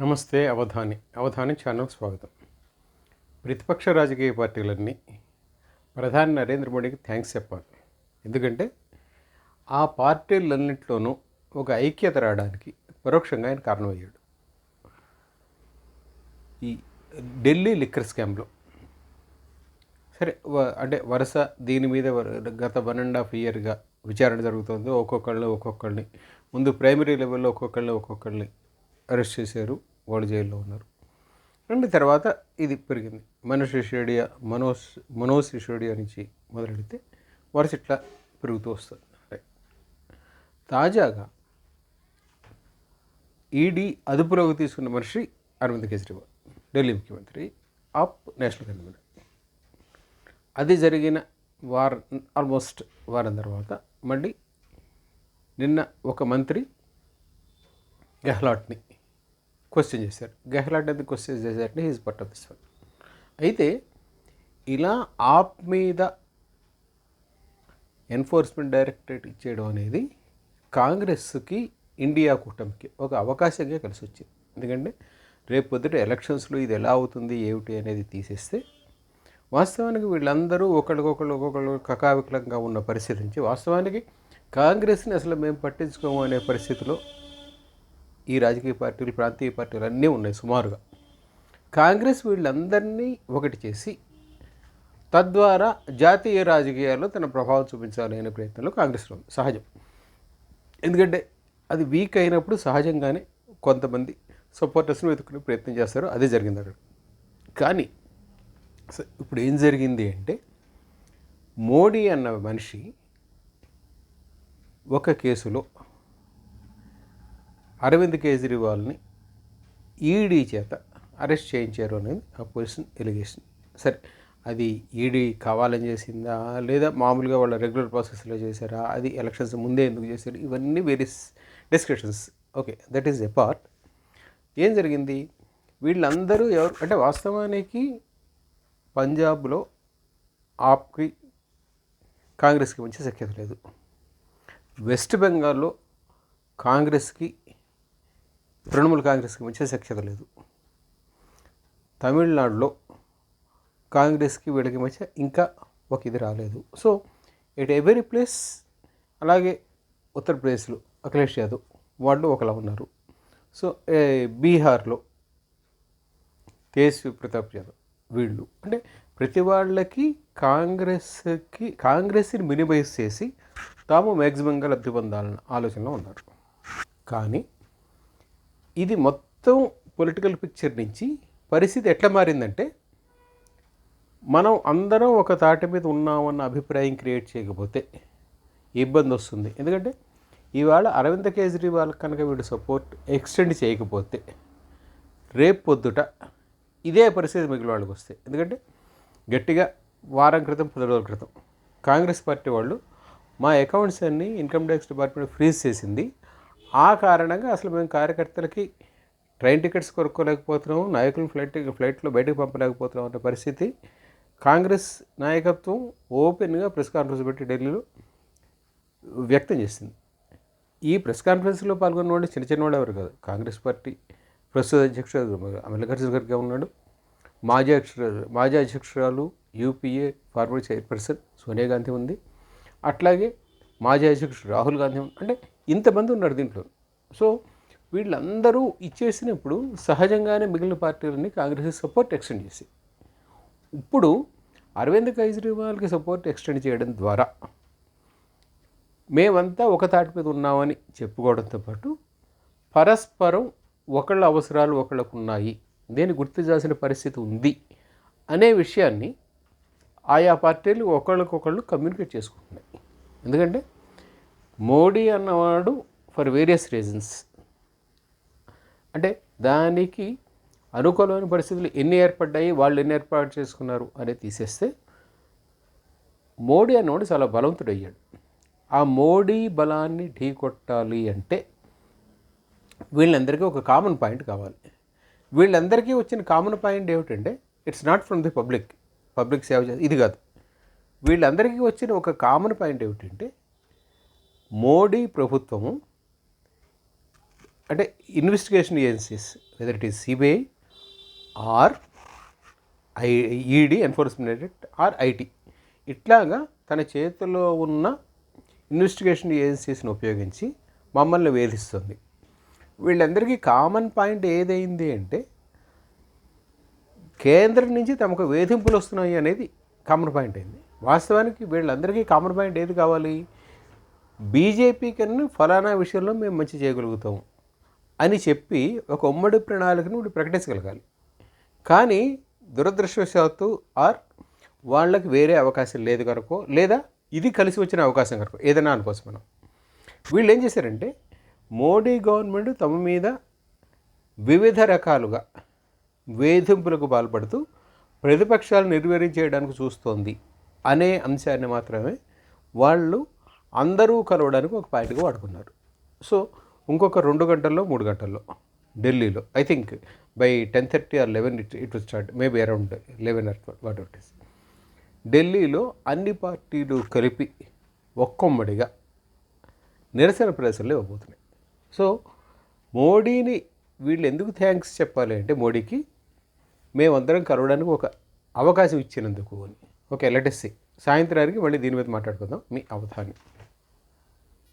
నమస్తే అవధాని. అవధాని ఛానల్ స్వాగతం. ప్రతిపక్ష రాజకీయ పార్టీలన్నీ ప్రధాని నరేంద్ర మోడీకి థ్యాంక్స్ చెప్పాలి. ఎందుకంటే ఆ పార్టీలన్నింటిలోనూ ఒక ఐక్యత రావడానికి పరోక్షంగా ఆయన కారణమయ్యాడు. ఈ ఢిల్లీ లిక్కర్ స్కామ్లో. సరే అంటే వరుస దీని మీద గత వన్ అండ్ హాఫ్ ఇయర్గా విచారణ జరుగుతుంది. ఒక్కొక్కళ్ళు ఒక్కొక్కళ్ళని. ముందు ప్రైమరీ లెవెల్లో ఒక్కొక్కళ్ళు ఒక్కొక్కళ్ళని అరెస్ట్ చేశారు వాళ్ళు జైల్లో ఉన్నారు. అండ్ తర్వాత ఇది పెరిగింది. మనోజ్ సిసోడియా మనోజ్ మనోజ్ సిసోడియా నుంచి మొదలెడితే వరుస ఇట్లా పెరుగుతూ వస్తుంది. రైట్. తాజాగా ఈడీ అదుపులోకి తీసుకున్న మనిషి అరవింద్ కేజ్రీవాల్ ఢిల్లీ ముఖ్యమంత్రి ఆప్ నేషనల్ కన్వీనర్. అది జరిగిన వారం ఆల్మోస్ట్ వారం తర్వాత మళ్ళీ నిన్న ఒక మంత్రి గెహ్లాట్ని క్వశ్చన్ చేశారు. గెహ్లాట్ అనేది క్వశ్చన్ చేశారంటే హీజ్ పట్ ఆఫ్ దిస్ వన్ అయితే ఇలా ఆప్ మీద ఎన్ఫోర్స్మెంట్ డైరెక్టరేట్ ఇచ్చేయడం అనేది కాంగ్రెస్కి ఇండియా కూటమికి ఒక అవకాశంగా కలిసి వచ్చింది ఎందుకంటే రేపు పొద్దుట ఎలక్షన్స్లో ఇది ఎలా అవుతుంది ఏమిటి అనేది తీసేస్తే వాస్తవానికి వీళ్ళందరూ ఒకళ్ళకొకళ్ళు ఒక్కొక్కళ్ళు కకావికలంగా ఉన్న పరిస్థితి నుంచి వాస్తవానికి కాంగ్రెస్ని అసలు మేము పట్టించుకోము అనే పరిస్థితిలో ఈ రాజకీయ పార్టీలు ప్రాంతీయ పార్టీలు అన్నీ ఉన్నాయి సుమారుగా. కాంగ్రెస్ వీళ్ళందరినీ ఒకటి చేసి తద్వారా జాతీయ రాజకీయాల్లో తన ప్రభావం చూపించాలి అనే ప్రయత్నంలో కాంగ్రెస్లో ఉంది. సహజం. ఎందుకంటే అది వీక్ అయినప్పుడు సహజంగానే కొంతమంది సపోర్టర్స్ని వెతుకునే ప్రయత్నం చేస్తారు. అదే జరిగింది అక్కడ. కానీ ఇప్పుడు ఏం జరిగింది అంటే మోడీ అన్న మనిషి ఒక కేసులో అరవింద్ కేజ్రీవాల్ని ఈడీ చేత అరెస్ట్ చేయించారు అనేది అపోజిషన్ ఎలిగేషన్. సరే అది ఈడీ కావాలని చేసిందా? లేదా మామూలుగా వాళ్ళ రెగ్యులర్ ప్రాసెస్లో చేశారా? అది ఎలక్షన్స్ ముందే ఎందుకు చేశారు? ఇవన్నీ various discussions. Okay that is a part. ఏం జరిగింది? వీళ్ళందరూ ఎవరు? అంటే వాస్తవానికి పంజాబ్లో ఆప్కి కాంగ్రెస్కి మంచి సఖ్యత లేదు. వెస్ట్ బెంగాల్లో కాంగ్రెస్కి తృణమూల్ కాంగ్రెస్కి మంచి సఖ్యత లేదు. తమిళనాడులో కాంగ్రెస్కి వీళ్ళకి మధ్య ఇంకా ఒక ఇది రాలేదు. సో ఇట్ ఎవరీ ప్లేస్ అలాగే ఉత్తరప్రదేశ్లో అఖిలేష్ యాదవ్ వాళ్ళు ఒకలా ఉన్నారు. సో బీహార్లో తేజస్వి ప్రతాప్ యాదవ్ వీళ్ళు. అంటే ప్రతి వాళ్ళకి కాంగ్రెస్కి కాంగ్రెస్ని మినిమైజ్ చేసి తాము మ్యాక్సిమంగా లబ్ధి పొందాలన్న ఆలోచనలో ఉన్నారు. కానీ ఇది మొత్తం పొలిటికల్ పిక్చర్ నుంచి పరిస్థితి ఎట్లా మారిందంటే మనం అందరం ఒక తాటి మీద ఉన్నామన్న అభిప్రాయం క్రియేట్ చేయకపోతే ఇబ్బంది వస్తుంది. ఎందుకంటే ఇవాళ అరవింద్ కేజ్రీవాల్ కనుక వీడు సపోర్ట్ ఎక్స్టెండ్ చేయకపోతే రేపు పొద్దుట ఇదే పరిస్థితి మిగిలిన వాళ్ళకి వస్తాయి ఎందుకంటే గట్టిగా వారం క్రితం పది రోజుల క్రితం కాంగ్రెస్ పార్టీ వాళ్ళు మా అకౌంట్స్ అన్నీ ఇన్కమ్ ట్యాక్స్ డిపార్ట్మెంట్ ఫ్రీజ్ చేసింది. ఆ కారణంగా అసలు మేము కార్యకర్తలకి ట్రైన్ టికెట్స్ కొనుక్కోలేకపోతున్నాము నాయకులను ఫ్లైట్ ఫ్లైట్లో బయటకు పంపలేకపోతున్నాం అనే పరిస్థితి. కాంగ్రెస్ నాయకత్వం ఓపెన్గా ప్రెస్ కాన్ఫరెన్స్ పెట్టి ఢిల్లీలో వ్యక్తం చేసింది. ఈ ప్రెస్ కాన్ఫరెన్స్లో పాల్గొన్న వాళ్ళు చిన్న చిన్నవాడు ఎవరు కాదు. కాంగ్రెస్ పార్టీ ప్రస్తుత అధ్యక్షుడు మల్లికార్జున ఖర్గే ఉన్నాడు. మాజీ అధ్యక్షురాలు మాజీ అధ్యక్షురాలు UPA former chairperson Sonia Gandhi ఉంది. అట్లాగే మాజీ అధ్యక్షుడు రాహుల్ గాంధీ అంటే ఇంతమంది ఉన్నారు దీంట్లో. సో వీళ్ళందరూ ఇచ్చేసినప్పుడు సహజంగానే మిగిలిన పార్టీలన్నీ కాంగ్రెస్ సపోర్ట్ ఎక్స్టెండ్ చేసి. ఇప్పుడు అరవింద్ కేజ్రీవాల్కి సపోర్ట్ ఎక్స్టెండ్ చేయడం ద్వారా మేమంతా ఒక తాటి మీద ఉన్నామని చెప్పుకోవడంతో పాటు పరస్పరం ఒకళ్ళ అవసరాలు ఒకళ్ళకు ఉన్నాయి దేన్ని గుర్తించాల్సిన పరిస్థితి ఉంది అనే విషయాన్ని ఆయా పార్టీలు ఒకళ్ళకొకళ్ళు కమ్యూనికేట్ చేసుకుంటున్నాయి. ఎందుకంటే మోడీ అన్నవాడు ఫర్ వేరియస్ రీజన్స్. అంటే దానికి అనుకూలమైన పరిస్థితులు ఎన్ని ఏర్పడ్డాయి వాళ్ళు ఎన్ని ఏర్పాటు చేసుకున్నారు అనేది తీసేస్తే మోడీ అన్నవాడు చాలా బలవంతుడయ్యాడు. ఆ మోడీ బలాన్ని ఢీకొట్టాలి అంటే వీళ్ళందరికీ ఒక కామన్ పాయింట్ కావాలి. వీళ్ళందరికీ వచ్చిన కామన్ పాయింట్ ఏమిటంటే it's not from the public public సేవ చేసి ఇది కాదు. వీళ్ళందరికీ వచ్చిన ఒక కామన్ పాయింట్ ఏమిటంటే మోడీ ప్రభుత్వము అంటే investigation agencies whether it is CBI or I ED enforcement or IT ఇట్లాగా తన చేతిలో ఉన్న ఇన్వెస్టిగేషన్ ఏజెన్సీస్ని ఉపయోగించి మమ్మల్ని వేధిస్తుంది. వీళ్ళందరికీ కామన్ పాయింట్ ఏదైంది అంటే కేంద్రం నుంచి తమకు వేధింపులు వస్తున్నాయి అనేది కామన్ పాయింట్ అయింది. వాస్తవానికి వీళ్ళందరికీ కామన్ పాయింట్ ఏది కావాలి? బీజేపీ కన్నా ఫలానా విషయంలో మేము మంచి చేయగలుగుతాము అని చెప్పి ఒక ఉమ్మడి ప్రణాళికను ప్రకటించగలగాలి. కానీ దురదృష్టవశాత్తు ఆర్ వాళ్ళకి వేరే అవకాశం లేదు కనుకో లేదా ఇది కలిసి వచ్చిన అవకాశం కనుకో ఏదైనా అనుకోవచ్చు మనం. వీళ్ళు ఏం చేశారంటే మోడీ గవర్నమెంట్ తమ మీద వివిధ రకాలుగా వేధింపులకు పాల్పడుతూ ప్రతిపక్షాలు నిర్వహించేయడానికి చూస్తోంది అనే అంశాన్ని మాత్రమే వాళ్ళు అందరూ కలవడానికి ఒక పాయింట్గా వాడుకున్నారు. సో ఇంకొక రెండు గంటల్లో మూడు గంటల్లో ఢిల్లీలో I think by ten thirty or eleven it it start maybe around eleven or what it is. ఢిల్లీలో అన్ని పార్టీలు కలిపి ఒక్కొమ్మడిగా నిరసన ప్రదర్శనలు ఇవ్వబోతున్నాయి. సో మోడీని వీళ్ళు ఎందుకు థ్యాంక్స్ చెప్పాలి అంటే మోడీకి మేమందరం కలవడానికి ఒక అవకాశం ఇచ్చినందుకు అని. ఓకే లెటెస్ సాయంత్రానికి మళ్ళీ దీని మీద మాట్లాడుకుందాం. మీ అవధాని.